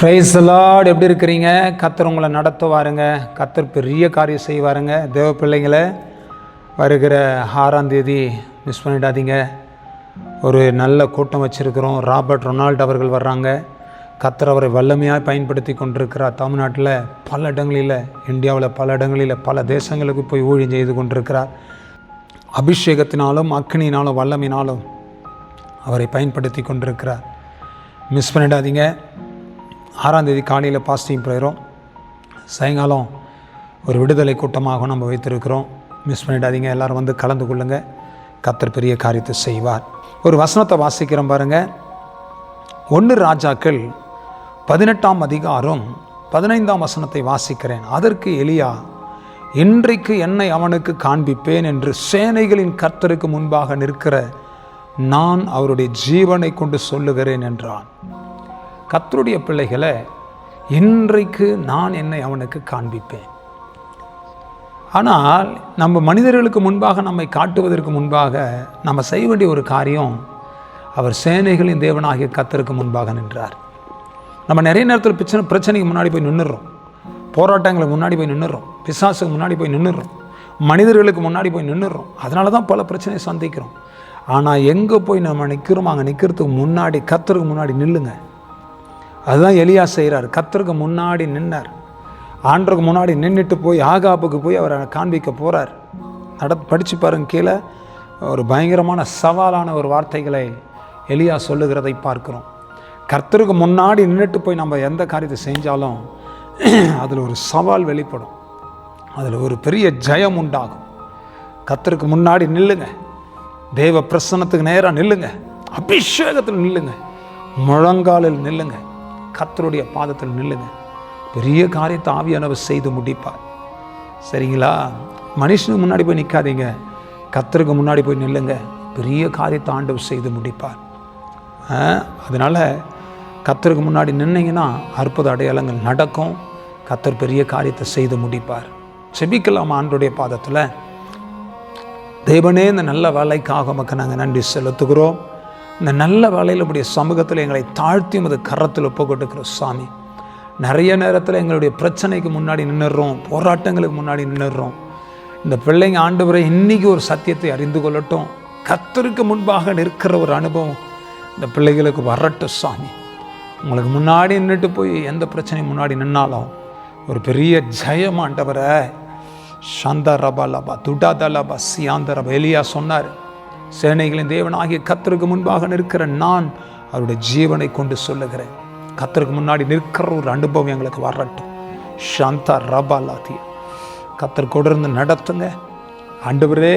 Price Lord எப்படி இருக்கிறீங்க? கத்தர் உங்களை நடத்துவாருங்க. கத்தர் பெரிய காரியம் செய்வாருங்க. தேவ பிள்ளைங்களை வருகிற ஆறாம் தேதி மிஸ் பண்ணிடாதீங்க. ஒரு நல்ல கூட்டம் வச்சுருக்கிறோம். ராபர்ட் ரொனால்டு அவர்கள் வர்றாங்க. கத்தர் அவரை வல்லமையாக பயன்படுத்தி கொண்டிருக்கிறார். தமிழ்நாட்டில் பல இடங்களில் இந்தியாவில் பல இடங்களில் பல தேசங்களுக்கு போய் ஊழியம் செய்து கொண்டிருக்கிறார். அபிஷேகத்தினாலும் அக்னினாலும் வல்லமையினாலும் அவரை பயன்படுத்தி கொண்டிருக்கிறார். மிஸ் பண்ணிடாதீங்க. ஆறாந்தேதி காலையில் பாஸ்டிங் ப்ரேயரும் சாயங்காலம் ஒரு விடுதலை கூட்டமாக நம்ம வைத்திருக்கிறோம். மிஸ் பண்ணிடாதீங்க. எல்லோரும் வந்து கலந்து கொள்ளுங்கள் கத்தர் பெரிய காரியத்தை செய்வார். ஒரு வசனத்தை வாசிக்கிறோம் பாருங்கள் ஒன்று ராஜாக்கள் பதினெட்டாம் அதிகாரம் பதினைந்தாம் வசனத்தை வாசிக்கிறேன். அதற்கு எலியா இன்றைக்கு என்னை அவனுக்கு காண்பிப்பேன் என்று சேனைகளின் கர்த்தருக்கு முன்பாக நிற்கிற நான் அவருடைய ஜீவனை கொண்டு சொல்லுகிறேன் என்றான். கத்தருடைய பிள்ளைகளை இன்றைக்கு நான் என்னை அவனுக்கு காண்பிப்பேன். ஆனால் நம்ம மனிதர்களுக்கு முன்பாக நம்மை காட்டுவதற்கு முன்பாக நம்ம செய்ய வேண்டிய ஒரு காரியம் அவர் சேனைகளின் தேவனாகிய கத்தருக்கு முன்பாக நின்றார். நம்ம நிறைய நேரத்தில் பிரச்சனை பிரச்சனைக்கு முன்னாடி போய் நின்றுறோம் போராட்டங்களுக்கு முன்னாடி போய் நின்றுறோம் பிசாசுக்கு முன்னாடி போய் நின்றுறோம் மனிதர்களுக்கு முன்னாடி போய் நின்றுறோம் அதனால தான் பல பிரச்சனையை சந்திக்கிறோம். ஆனால் எங்கே போய் நம்ம நிற்கிறோமோ அங்கே நிற்கிறதுக்கு முன்னாடி கத்தருக்கு முன்னாடி நில்லுங்க. அதுதான் எலியா செய்கிறார் கத்தருக்கு முன்னாடி நின்னார். ஆண்டருக்கு முன்னாடி நின்றுட்டு போய் ஆகாப்புக்கு போய் அவரை காண்பிக்க போகிறார் நட படித்து பாருங்க கீழே. ஒரு பயங்கரமான சவாலான ஒரு வார்த்தைகளை எலியா சொல்லுகிறதை பார்க்குறோம். கர்த்தருக்கு முன்னாடி நின்றுட்டு போய் நம்ம எந்த காரியத்தை செஞ்சாலும் அதில் ஒரு சவால் வெளிப்படும். அதில் ஒரு பெரிய ஜெயம் உண்டாகும். கத்தருக்கு முன்னாடி நில்லுங்க. தேவ பிரசன்னத்துக்கு நேராக நில்லுங்க. அபிஷேகத்தில் நில்லுங்க. முழங்காலில் நில்லுங்க. கத்தருடைய பாதத்தில் நில்லுங்க. பெரிய காரியத்தை ஆவியானவர் செய்து முடிப்பார். சரிங்களா? மனுஷனுக்கு முன்னாடி போய் நிற்காதீங்க கத்தருக்கு முன்னாடி போய் நில்லுங்க. பெரிய காரியத்தை ஆண்டவர் செய்து முடிப்பார். அதனால் கத்தருக்கு முன்னாடி நின்னீங்கன்னா அற்புத அடையாளங்கள் நடக்கும். கத்தர் பெரிய காரியத்தை செய்து முடிப்பார். செபிக்கலாம் ஆண்டுடைய பாதத்தில்? தேவனே இந்த நல்ல வேலைக்காக மக்கள் நாங்கள் நன்றி செலுத்துகிறோம். இந்த நல்ல வேலையில் உடைய சமூகத்தில் எங்களை தாழ்த்தி உமது கரத்தில் ஒப்பு சாமி. நிறைய நேரத்தில் எங்களுடைய பிரச்சனைக்கு முன்னாடி நின்றுடுறோம் போராட்டங்களுக்கு முன்னாடி நின்றுடுறோம் இந்த பிள்ளைங்க ஆண்டவரை இன்றைக்கி ஒரு சத்தியத்தை அறிந்து கொள்ளட்டும். கத்தருக்கு முன்பாக நிற்கிற ஒரு அனுபவம் இந்த பிள்ளைகளுக்கு வரட்டும் சாமி. உங்களுக்கு முன்னாடி நின்றுட்டு போய் எந்த பிரச்சனையும் முன்னாடி நின்னாலும் ஒரு பெரிய ஜெயம் ஆண்டவரை. சந்தரபா லபா துடாதலபா சியாந்தரபா. எலியா சொன்னார் சேனைகளின் தேவனாகிய கத்தருக்கு முன்பாக நிற்கிற நான் அவருடைய ஜீவனை கொண்டு சொல்லுகிறேன். கத்தருக்கு முன்னாடி நிற்கிற ஒரு அனுபவம் எங்களுக்கு வரட்டும். சாந்தா ரபா லாத்தியா கத்தர் கொண்டிருந்து நடத்துங்க. ஆண்டவரே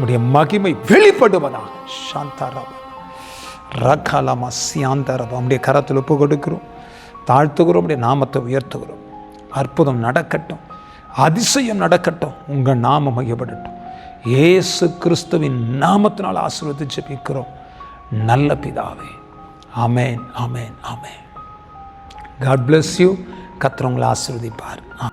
உடைய மகிமை வெளிப்படுவதா சாந்தா ரபா ரகாலாமா சியாந்தா ரபா உடைய கரத்தில் ஒப்பு கொடுக்கிறோம் தாழ்த்துகிறோம். உடைய நாமத்தை உயர்த்துகிறோம். அற்புதம் நடக்கட்டும். அதிசயம் நடக்கட்டும் உங்கள் நாம மையப்படட்டும் ஏசு கிறிஸ்துவின் நாமத்தினால் ஆசீர்வதிச்சு ஜெபிக்கிறோம். நல்ல பிதாவே. அமேன் அமேன் அமேன் காட் பிளஸ் யூ கத்திரவங்களை ஆசீர்வதிப்பார்.